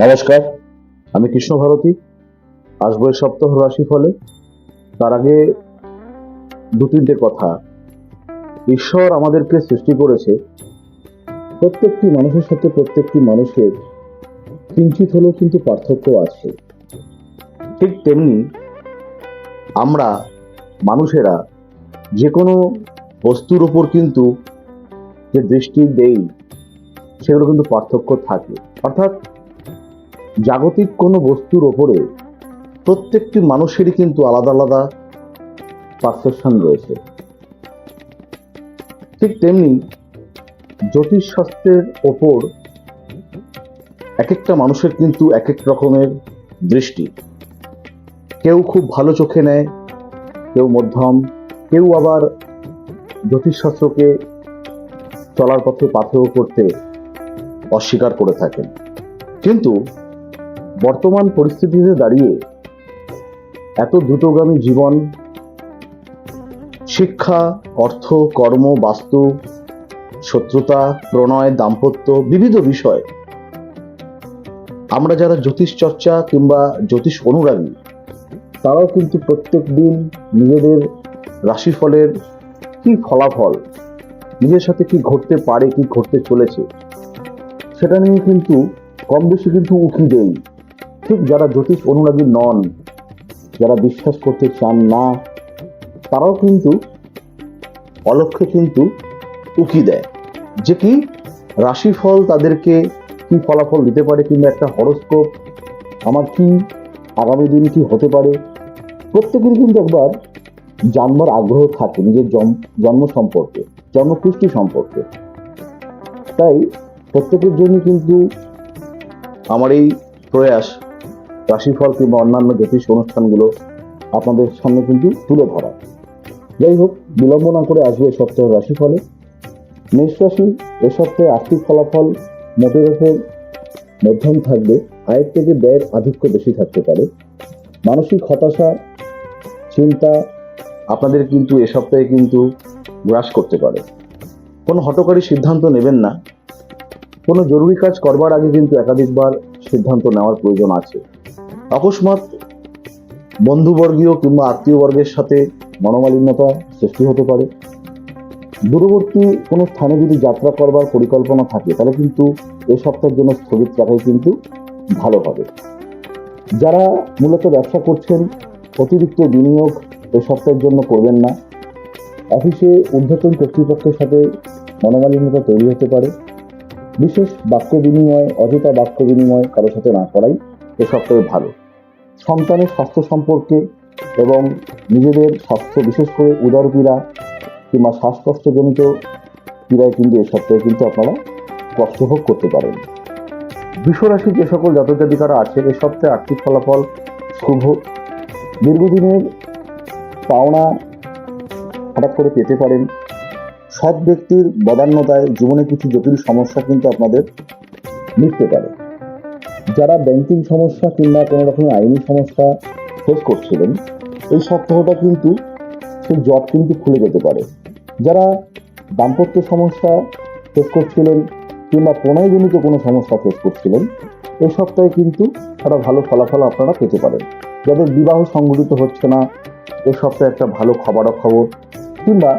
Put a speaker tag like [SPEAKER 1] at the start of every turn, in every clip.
[SPEAKER 1] নমস্কার, আমি কৃষ্ণ ভারতী। আসব এই সপ্তাহ রাশি ফলে তার আগে দু তিনটে কথা। ঈশ্বর আমাদেরকে সৃষ্টি করেছে। প্রত্যেকটি মানুষের সাথে প্রত্যেকটি মানুষের কিঞ্চিত হলেও কিন্তু পার্থক্য আছে। ঠিক তেমনি আমরা মানুষেরা যে কোনো বস্তুর ওপর কিন্তু যে দৃষ্টি দেই সেগুলো কিন্তু পার্থক্য থাকে। অর্থাৎ জাগতিক কোনো বস্তুর ওপরে প্রত্যেকটি মানুষেরই কিন্তু আলাদা আলাদা পারসেপশন রয়েছে। ঠিক তেমনি জ্যোতিষশাস্ত্রের ওপর এক একটা মানুষের কিন্তু এক এক রকমের দৃষ্টি। কেউ খুব ভালো চোখে নেয়, কেউ মধ্যম, কেউ আবার জ্যোতিষশাস্ত্রকে চলার পথে, পাথেয় করতে অস্বীকার করে থাকেন। কিন্তু বর্তমান পরিস্থিতিতে দাঁড়িয়ে এত দ্রুতগামী জীবন, শিক্ষা, অর্থ, কর্ম, বাস্তু, শত্রুতা, প্রণয়, দাম্পত্য, বিবিধ বিষয়। আমরা যারা জ্যোতিষ চর্চা কিংবা জ্যোতিষ অনুরাগী তারাও কিন্তু প্রত্যেক দিন নিজেদের রাশিফলের কি ফলাফল, নিজের সাথে কি ঘটতে পারে, কি ঘটতে চলেছে, সেটা নিয়ে কিন্তু কম বেশি কিন্তু উকি দেই। ঠিক যারা জ্যোতিষ অনুরাগী নন, যারা বিশ্বাস করতে চান না, তারাও কিন্তু অলক্ষ্যে কিন্তু উকি দেয়। যে কি রাশিফল তাদেরকে কি ফলাফল দিতে পারে কিংবা একটা হরস্কোপ, আমার কি আগামী দিন কি হতে পারে? প্রত্যেকেরই কিন্তু একবার জানবার আগ্রহ থাকে নিজের জন্ম- জন্ম সম্পর্কে, জন্মপুষ্টি সম্পর্কে। তাই প্রত্যেকের জন্য কিন্তু আমার এই প্রয়াস রাশিফল কিংবা অন্যান্য জ্যোতিষ অনুষ্ঠানগুলো আপনাদের সামনে কিন্তু তুলে ধরা। যাই হোক, বিলম্ব না করে আসবে এ সপ্তাহের রাশিফলে। মেষ রাশি এ সপ্তাহে আর্থিক ফলাফল মোটের ওপর মধ্যম থাকবে। আয়ের থেকে ব্যয়ের আধিক্য বেশি থাকতে পারে। মানসিক হতাশা, চিন্তা আপনাদের কিন্তু এ সপ্তাহে কিন্তু গ্রাস করতে পারে। কোনো হটকারী সিদ্ধান্ত নেবেন না। কোনো জরুরি কাজ করবার আগে কিন্তু একাধিকবার সিদ্ধান্ত নেওয়ার প্রয়োজন আছে। অকস্মাৎ বন্ধুবর্গীয় কিংবা আত্মীয়বর্গের সাথে মনোমালিন্যতা সৃষ্টি হতে পারে। দূরবর্তী কোনো স্থানে যদি যাত্রা করবার পরিকল্পনা থাকে, তাহলে কিন্তু এ সপ্তাহের জন্য স্থগিত রাখাই কিন্তু ভালো হবে। যারা মূলত ব্যবসা করছেন, অতিরিক্ত বিনিয়োগ এ সপ্তাহের জন্য করবেন না। অফিসে ঊর্ধ্বতন কর্তৃপক্ষের সাথে মনোমালিন্যতা তৈরি হতে পারে। বিশেষ বাক্য বিনিময়, অযথা বাক্য বিনিময় কারোর সাথে না করাই এ সপ্তাহে ভালো। সন্তানের স্বাস্থ্য সম্পর্কে এবং নিজেদের স্বাস্থ্য বিশেষ করে উদরপীড়া কিংবা শ্বাসকষ্টজনিত পীড়ায় কিন্তু এ সপ্তাহে কিন্তু আপনারা কষ্ট ভোগ করতে পারেন। বিশ্বরাশির যে সকল জাতক জাতিকারা আছেন এ সপ্তাহে আর্থিক ফলাফল শুভ। দীর্ঘদিনের পাওনা হঠাৎ করে পেতে পারেন। সৎ ব্যক্তির বদান্যতায় জীবনে কিছু জটিল সমস্যা কিন্তু আপনাদের মিটতে পারে। যারা ব্যাংকিং সমস্যা কিংবা কোনো রকমের আইনি সমস্যা ফেস করছিলেন, এই সপ্তাহটা কিন্তু সেই জব কিন্তু খুলে যেতে পারে। যারা দাম্পত্য সমস্যা ফেস করছিলেন কিংবা প্রণয়জনিত কোনো সমস্যা ফেস করছিলেন, এই সপ্তাহে কিন্তু একটা ভালো ফলাফল আপনারা পেতে পারেন। যাদের বিবাহ সংগঠিত হচ্ছে না এই সপ্তাহে একটা ভালো খবরাখবর কিংবা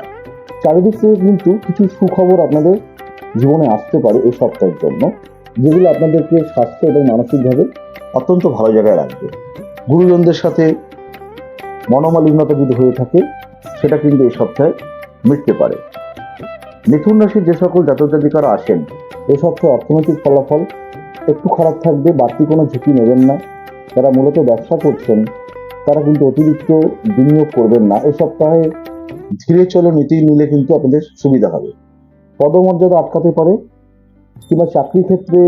[SPEAKER 1] চারিদিক থেকে কিন্তু কিছু সুখবর আপনাদের জীবনে আসতে পারে এই সপ্তাহের জন্য। যেগুলো আপনাদেরকে স্বাস্থ্য এবং মানসিকভাবে অত্যন্ত ভালো জায়গায় রাখবে। গুরুজনদের সাথে মনোমালিন্যতা যদি হয়ে থাকে, সেটা কিন্তু এই সপ্তাহে মিটতে পারে। মিথুন রাশির যে সকল জাতক জাতিকারা আসেন এই সপ্তাহে অর্থনৈতিক ফলাফল একটু খারাপ থাকবে, বাড়তি কোনো ঝুঁকি নেবেন না। যারা মূলত ব্যবসা করছেন, তারা কিন্তু অতিরিক্ত বিনিয়োগ করবেন না। এ সপ্তাহে ধীরে চলো নীতি নিলে কিন্তু আপনাদের সুবিধা হবে। পদমর্যাদা আটকাতে পারে কিংবা চাকরি ক্ষেত্রে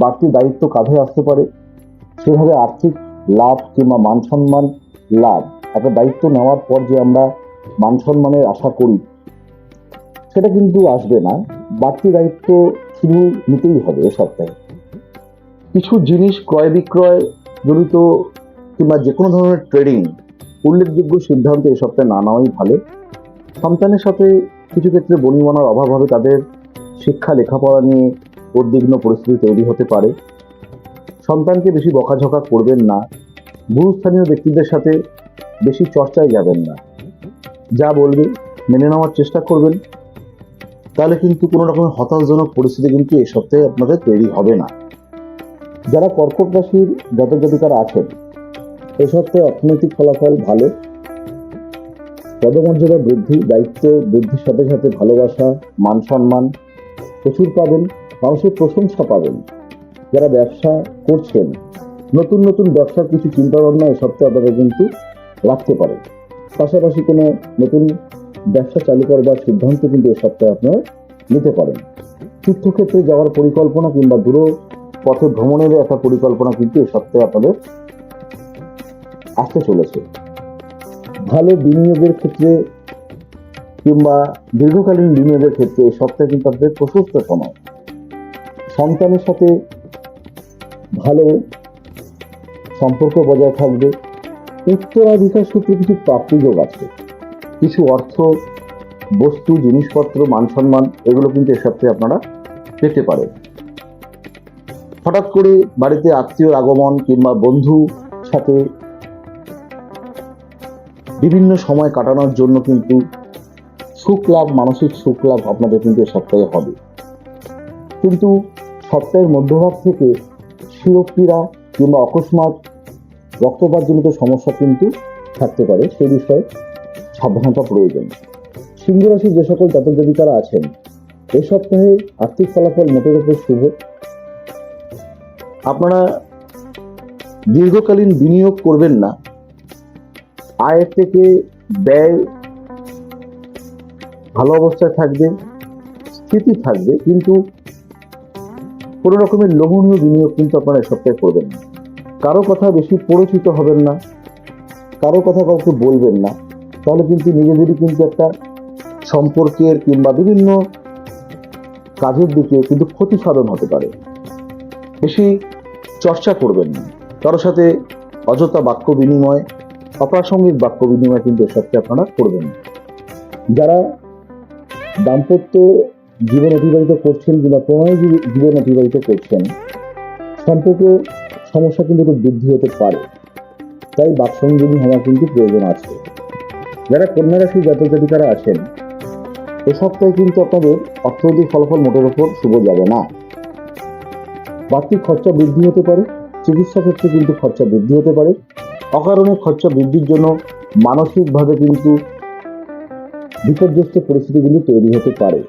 [SPEAKER 1] বাড়তি দায়িত্ব কাঁধে আসতে পারে, সেভাবে আর্থিক লাভ কিংবা মান সম্মান লাভ একটা দায়িত্ব নেওয়ার পর যে আমরা মান সম্মানের আশা করি, সেটা কিন্তু আসবে না। বাড়তি দায়িত্ব শুধু নিতেই হবে এ সপ্তাহে। কিছু জিনিস ক্রয় বিক্রয় জড়িত কিংবা যে কোনো ধরনের ট্রেডিং উল্লেখযোগ্য সিদ্ধান্ত এই সপ্তাহে না নেওয়াই ভালো। সন্তানের সাথে কিছু ক্ষেত্রে বনিবনার অভাব হবে তাদের শিক্ষা, লেখাপড়া নিয়ে উদ্বিগ্ন পরিস্থিতি তৈরি হতে পারে। সন্তানকে বেশি বকাঝকা করবেন না। গুরুস্থানীয় ব্যক্তিদের সাথে বেশি চর্চায় যাবেন না। যা বলবে, মেনে নেওয়ার চেষ্টা করবেন। তাহলে কিন্তু কোনো রকমের হতাশজনক পরিস্থিতি কিন্তু এই সপ্তাহে আপনাদের তৈরি হবে না। যারা কর্কট রাশির জাতক জাতিকারা আছেন এই সপ্তাহে অর্থনৈতিক ফলাফল ভালো। পদমর্যাদা বৃদ্ধি, দায়িত্ব বৃদ্ধির সাথে সাথে ভালোবাসা, মান সম্মান প্রচুর পাবেন, মানুষের প্রশংসা পাবেন। যারা ব্যবসা করছেন, নতুন নতুন ব্যবসার কিছু চিন্তা ভাবনা এই সপ্তাহে আপনারা কিন্তু রাখতে পারেন। পাশাপাশি কোনো নতুন ব্যবসা চালু করবার সিদ্ধান্ত কিন্তু এই সপ্তাহে আপনারা নিতে পারেন। তীর্থক্ষেত্রে যাওয়ার পরিকল্পনা কিংবা দূর পথে ভ্রমণের একটা পরিকল্পনা কিন্তু এই সপ্তাহে আপনাদের আসতে চলেছে। ভালো বিনিয়োগের ক্ষেত্রে কিংবা দীর্ঘকালীন বিনিয়োগের ক্ষেত্রে এই কিন্তু আপনাদের প্রশস্ত সময়। সন্তানের সাথে ভালো সম্পর্ক বজায় থাকবে। উত্তরাধিকার সূত্রে কিছু প্রাপ্তিযোগ আছে। কিছু অর্থ, বস্তু, জিনিসপত্র মান সম্মান এগুলো কিন্তু এ সপ্তাহে আপনারা পেতে পারেন। হঠাৎ করে বাড়িতে আত্মীয়র আগমন কিংবা বন্ধু সাথে বিভিন্ন সময় কাটানোর জন্য কিন্তু সুখ লাভ মানসিক সুখ লাভ আপনাদের কিন্তু এ সপ্তাহে হবে। কিন্তু সপ্তাহের মধ্যভাগ থেকে শিরোপীড়া কিংবা অকস্মাৎ রক্তপাতজনিত সমস্যা কিন্তু থাকতে পারে, সে বিষয়ে সাবধানতা প্রয়োজন। সিংহ রাশির যে সকল জাতক জাতিকারা আছেন, এ সপ্তাহে আর্থিক ফলাফল মোটের উপর শুভ। আপনারা দীর্ঘকালীন বিনিয়োগ করবেন না। আয়ের থেকে ব্যয় ভালো অবস্থায় থাকবে, স্থিতি থাকবে, কিন্তু কোনো রকমের লোভনীয় বিনিয়োগ কিন্তু আপনারা সপ্তাহে করবেন না। কারও কথা বেশি পরিচিত হবেন না, কারও কথা কাউকে বলবেন না, তাহলে কিন্তু নিজেদেরই কিন্তু একটা সম্পর্কের কিংবা বিভিন্ন কাজের দিকে কিন্তু ক্ষতি সাধন হতে পারে। বেশি চর্চা করবেন না। কারোর সাথে অযথা বাক্য বিনিময়, অপ্রাসঙ্গিক বাক্য বিনিময় কিন্তু এ সপ্তাহে আপনারা করবেন যারা দাম্পত্য জীবন অতিবাহিত করছেন কিংবা প্রণয় জীবন অতিবাহিত করছেন, সম্পর্ক সমস্যা কিন্তু একটু বৃদ্ধি হতে পারে। তাই বাকসংযোগী হওয়ার কিন্তু প্রয়োজন আছে। যারা কন্যা রাশি জাতক জাতিকারা আছেন, এ সপ্তাহে কিন্তু আপনাদের অর্থনৈতিক ফলাফল মোটের ওপর শুভ যাবে না। বাড়তি খরচা বৃদ্ধি হতে পারে, চিকিৎসা ক্ষেত্রে কিন্তু খরচা বৃদ্ধি হতে পারে। অকারণে খরচা বৃদ্ধির জন্য মানসিকভাবে কিন্তু বিপর্যস্ত পরিস্থিতি কিন্তু তৈরি হতে পারে।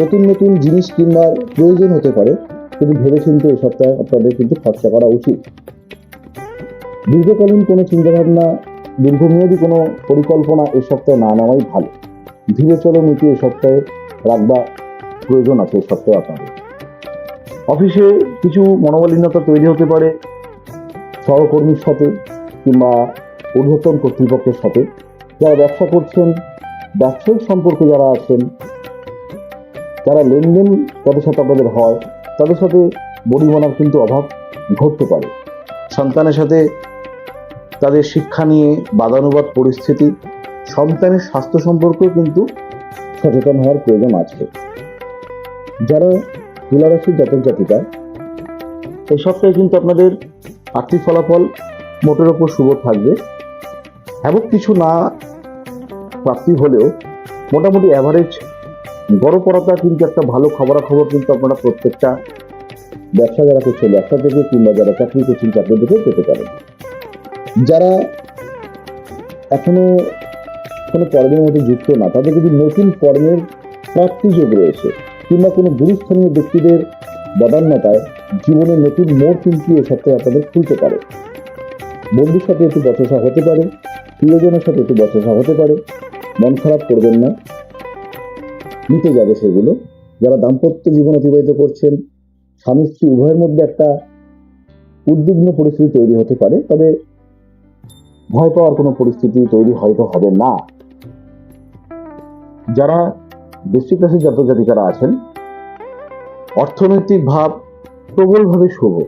[SPEAKER 1] নতুন নতুন জিনিস কিনবার প্রয়োজন হতে পারে, কিন্তু ভেবেচিন্তে এই সপ্তাহে আপনাদের কিন্তু খরচা করা উচিত। দীর্ঘকালীন কোনো চিন্তাভাবনা, দীর্ঘমেয়াদী কোনো পরিকল্পনা এই সপ্তাহে না নেওয়াই ভালো। ধীরে চলো নীতি এই সপ্তাহে রাখবা প্রয়োজন আছে এই সপ্তাহে আপনাদের। অফিসে কিছু মনোবলীনতা তৈরি হতে পারে, সহকর্মীর সাথে কিংবা ঊর্ধ্বতন কর্তৃপক্ষের সাথে। যারা ব্যবসা করছেন, ব্যবসায়িক সম্পর্কে যারা আছেন, যারা লেনদেন তাদের সাথে আপনাদের হয়, তাদের সাথে বডিমনার কিন্তু অভাব ঘটতে পারে। সন্তানের সাথে তাদের শিক্ষা নিয়ে বাদানুবাদ পরিস্থিতি, সন্তানের স্বাস্থ্য সম্পর্কেও কিন্তু সচেতন হওয়ার প্রয়োজন আছে। যারা তুলারাশির জাতক জাতিকা, এই সপ্তাহে কিন্তু আপনাদের আর্থিক ফলাফল মোটের ওপর শুভ থাকবে। এমন কিছু না প্রাপ্তি হলেও মোটামুটি অ্যাভারেজ গড়পড়তা কিন্তু একটা ভালো খবরাখবর কিন্তু আপনারা প্রত্যেকটা ব্যবসা যারা করছে ব্যবসা থেকে কিংবা যারা চাকরি করছেন, চাকরি থেকে পেতে পারেন। যারা এখনও কোনো কর্মের মধ্যে যুক্ত না, তাদের কিন্তু নতুন কর্মের প্রাপ্তিযোগ রয়েছে, কিংবা কোনো গুরুস্থানীয় ব্যক্তিদের বদান্যতায় জীবনে নতুন মোড় কিন্তু এ সপ্তাহে আপনাদের খুলতে পারে। বন্ধুর সাথে একটু বচসা হতে পারে। প্রিয়জনের সাথে একটু বচসা হতে পারে। মন খারাপ করবেন না। মিটে যাবে সেগুলো। যারা দাম্পত্য জীবন অতিবাহিত করছেন, স্বামী স্ত্রী উভয়ের মধ্যে একটা উদ্বিগ্ন পরিস্থিতি তৈরি হতে পারে, তবে ভয় পাওয়ার কোনো পরিস্থিতি তৈরি হয়তো হবে না। যারা ডিস্ট্রিক্ট রাশির জাতক জাতিকারা আছেন, অর্থনৈতিক ভাব প্রবলভাবে শুভ।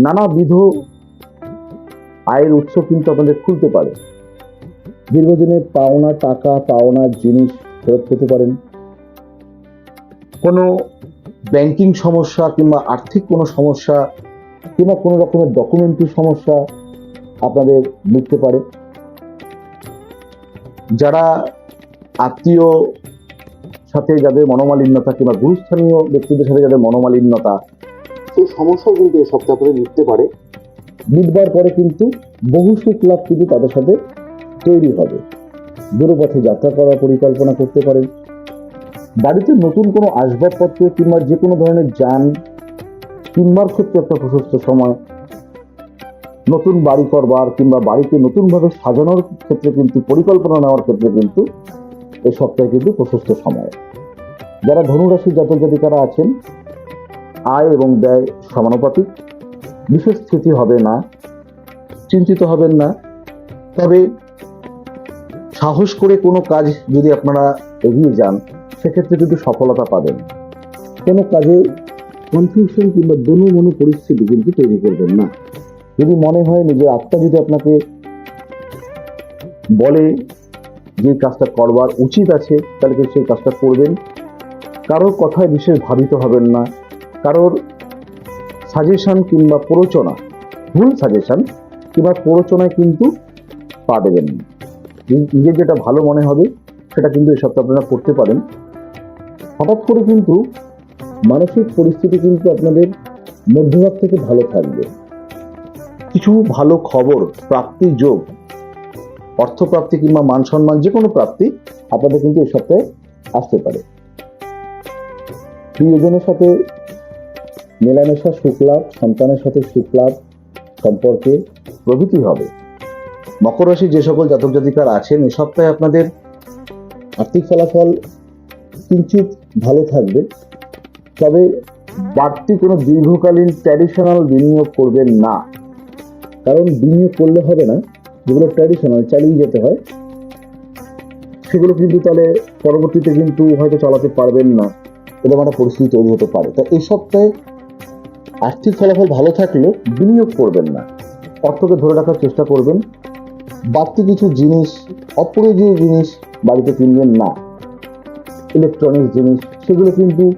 [SPEAKER 1] নানাবিধ আয়ের উৎস কিন্তু আপনাদের খুলতে পারে। দীর্ঘদিনের পাওনা টাকা, পাওনা জিনিস ফেরত পেতে পারেন। কোনো ব্যাংকিং সমস্যা কিংবা আর্থিক কোনো সমস্যা কিংবা কোনো রকমের ডকুমেন্টারি সমস্যা আপনাদের মিটতে পারে। যারা আত্মীয় সাথে যাদের মনোমালিন্যতা কিংবা গুরুস্থানীয় ব্যক্তিদের সাথে যাদের মনোমালিন্যতা, সেই সমস্যাও কিন্তু এই সপ্তাহ করে মিটতে পারে। মিটবার পরে কিন্তু বহু সুখ লাভ কিন্তু তাদের সাথে তৈরি হবে। দূরপথে যাত্রা করার পরিকল্পনা করতে পারেন। বাড়িতে নতুন কোনো আসবাবপত্র কিংবা যে কোনো ধরনের যান কিনবার ক্ষেত্রে একটা প্রশস্ত সময়। নতুন বাড়ি করবার কিংবা বাড়িকে নতুনভাবে সাজানোর ক্ষেত্রে কিন্তু পরিকল্পনা নেওয়ার ক্ষেত্রে কিন্তু এই সপ্তাহে কিন্তু প্রশস্ত সময়। যারা ধনুরাশি জাতক জাতিকারা আছেন, আয় এবং ব্যয় সমানুপাতিক। বিশেষ স্থিতি হবে না, চিন্তিত হবেন না। তবে সাহস করে কোনো কাজ যদি আপনারা এগিয়ে যান, সেক্ষেত্রে কিন্তু সফলতা পাবেন। কোনো কাজে কনফিউশন কিংবা দনু মনু পরিস্থিতি কিন্তু তৈরি করবেন না। যদি মনে হয় নিজের আত্মা যদি আপনাকে বলে যে কাজটা করবার উচিত আছে, তাহলে কিন্তু সেই কাজটা করবেন। কারোর কথায় বিশেষ ভাবিত হবেন না। কারোর সাজেশন কিংবা প্ররোচনা, ভুল সাজেশন কিংবা প্ররোচনায় কিন্তু পা দেবেন না। নিজের যেটা ভালো মনে হবে, সেটা কিন্তু সপ্তাহে আপনারা করতে পারেন। হঠাৎ করে কিন্তু মানসিক পরিস্থিতি কিন্তু আপনাদের মধ্যভাগ থেকে ভালো থাকবে। কিছু ভালো খবর, প্রাপ্তি যোগ, অর্থপ্রাপ্তি কিংবা মান সম্মান যে কোনো প্রাপ্তি আপনাদের কিন্তু এই সপ্তাহে আসতে পারে। প্রিয়জনের সাথে মেলামেশা সুখলাভ সন্তানের সাথে সুখলাভ সম্পর্কে প্রভৃতি হবে। মকর রাশি যে সকল জাতক জাতিকার আছেন এই সপ্তাহে আপনাদের আর্থিক ফলাফল কিঞ্চিত ভালো থাকবে। তবে বাড়তি কোনো দীর্ঘকালীন ট্র্যাডিশনাল বিনিয়োগ করবেন না। কারণ বিনিয়োগ করলে হবে না, যেগুলো ট্র্যাডিশনাল চালিয়ে যেতে হয়। সেগুলো কিন্তু তাহলে পরবর্তীতে কিন্তু হয়তো চালাতে পারবেন না, এরকম একটা পরিস্থিতি তৈরি হতে পারে। তা এই সপ্তাহে আর্থিক ফলাফল ভালো থাকলেও বিনিয়োগ করবেন না। অর্থকে ধরে রাখার চেষ্টা করবেন। বাড়তি কিছু জিনিস, অপ্রয়োজনীয় জিনিস বাড়িতে কিনবেন না। ইলেকট্রনিক্স জিনিস, সেগুলো কিন্তু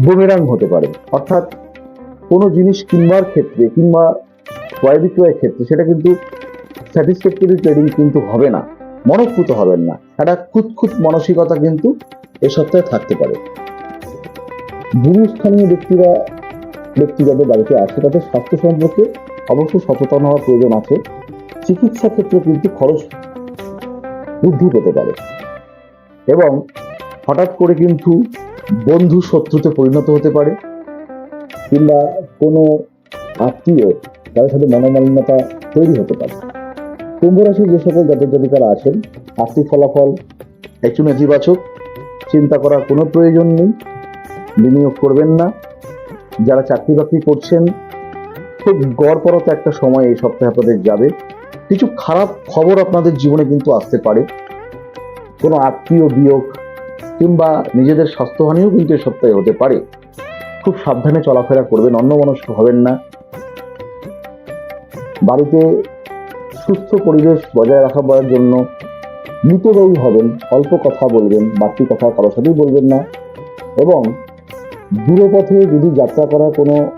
[SPEAKER 1] বুমেরাং হতে পারে। অর্থাৎ কোনো জিনিস কিনবার ক্ষেত্রে কিংবা ক্রয় বিক্রয়ের ক্ষেত্রে সেটা কিন্তু স্যাটিসফ্যাক্টরি ট্রেডিং কিন্তু হবে না। মনঃপুত হবেন না। একটা খুঁতখুত মানসিকতা কিন্তু এ সপ্তাহে থাকতে পারে। গুরুস্থানীয় ব্যক্তিরা ব্যক্তি যাদের বাড়িতে আছে তাদের স্বাস্থ্য সম্পর্কে অবশ্যই সচেতন হওয়ার প্রয়োজন আছে। চিকিৎসা ক্ষেত্রে কিন্তু খরচ বৃদ্ধি পেতে পারে। এবং হঠাৎ করে কিন্তু বন্ধু শত্রুতে পরিণত হতে পারে কিংবা কোনো আত্মীয় তাদের সাথে মনোমালিন্যতা তৈরি হতে পারে। কুম্ভ রাশির যে সকল জাতক জাতিকারা আছেন, আর্থিক ফলাফল একটু নেতিবাচক, চিন্তা করার কোনো প্রয়োজন নেই, বিনিয়োগ করবেন না। যারা চাকরি বাকরি করছেন, খুব গড়পরতা একটা সময় এই সপ্তাহে আপনাদের যাবে। কিছু খারাপ খবর আপনাদের জীবনে কিন্তু আসতে পারে। কোনো আত্মীয় বিয়োগ কিংবা নিজেদের স্বাস্থ্যহানিও কিন্তু এ সপ্তাহে হতে পারে। খুব সাবধানে চলাফেরা করবেন, অন্যমনস্ক হবেন না। বাড়িতে সুস্থ পরিবেশ বজায় রাখার জন্য মিতব্যয়ী হবেন, অল্প কথা বলবেন, বাড়তি কথা কারোর সাথেই বলবেন না। এবং দূরপথে যদি যাত্রা করার কোনো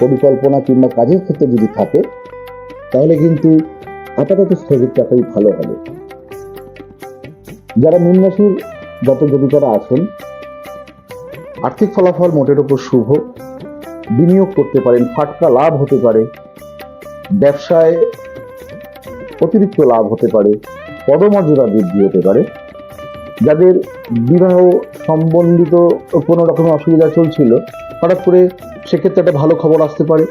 [SPEAKER 1] পরিকল্পনা কিংবা কাজের ক্ষেত্রে যদি থাকে, তাহলে কিন্তু আপাতত স্থগিত ভালো হবে। যারা নিম্ন রাশির জটিকারা আছেন, আর্থিক ফলাফল মোটের উপর শুভ, বিনিয়োগ করতে পারেন, ফাটকা লাভ হতে পারে, ব্যবসায় অতিরিক্ত লাভ হতে পারে, পদমর্যাদা বৃদ্ধি হতে পারে, যাদের বিবাহ সম্বন্ধিত কোনো রকমের অসুবিধা চলছিল, হঠাৎ করে সেক্ষেত্রে একটা ভালো খবর আসতে পারে।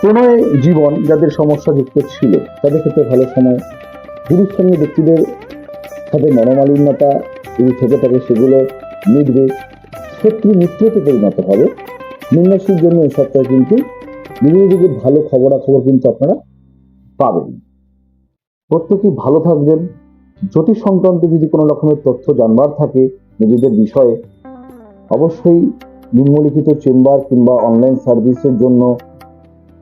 [SPEAKER 1] প্রণয় জীবন যাদের সমস্যা যুক্ত ছিল, তাদের ক্ষেত্রে ভালো সময়। গুরুস্থানীয় ব্যক্তিদের সাথে মনোমালিন্যতা, যদি থেকে থাকে সেগুলো মিটবে। শত্রু মিত্রতে পরিণত হবে। নিম্নাসীর জন্য এই সপ্তাহে কিন্তু নিজেদের ভালো খবরাখবর কিন্তু আপনারা পাবেন। প্রত্যেকেই ভালো থাকবেন। জ্যোতিষ সংক্রান্ত যদি কোনো রকমের তথ্য জানবার থাকে নিজেদের বিষয়ে, অবশ্যই নিম্নলিখিত চেম্বার কিংবা অনলাইন সার্ভিসের জন্য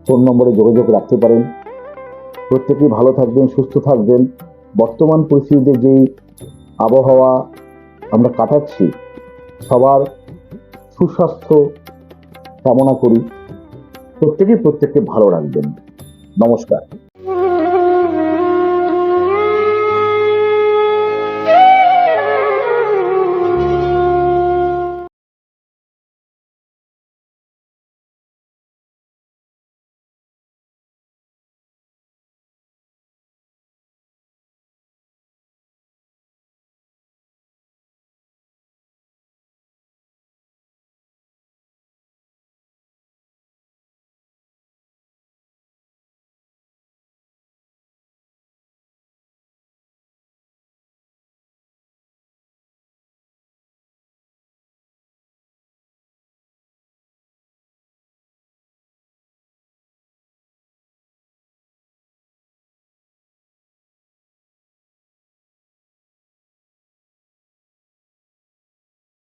[SPEAKER 1] ফোন নম্বরে যোগাযোগ রাখতে পারেন। প্রত্যেকেই ভালো থাকবেন, সুস্থ থাকবেন। বর্তমান পরিস্থিতিতে যেই আবহাওয়া আমরা কাটাচ্ছি, সবার সুস্বাস্থ্য কামনা করি। প্রত্যেকেই প্রত্যেককে ভালো রাখবেন। নমস্কার।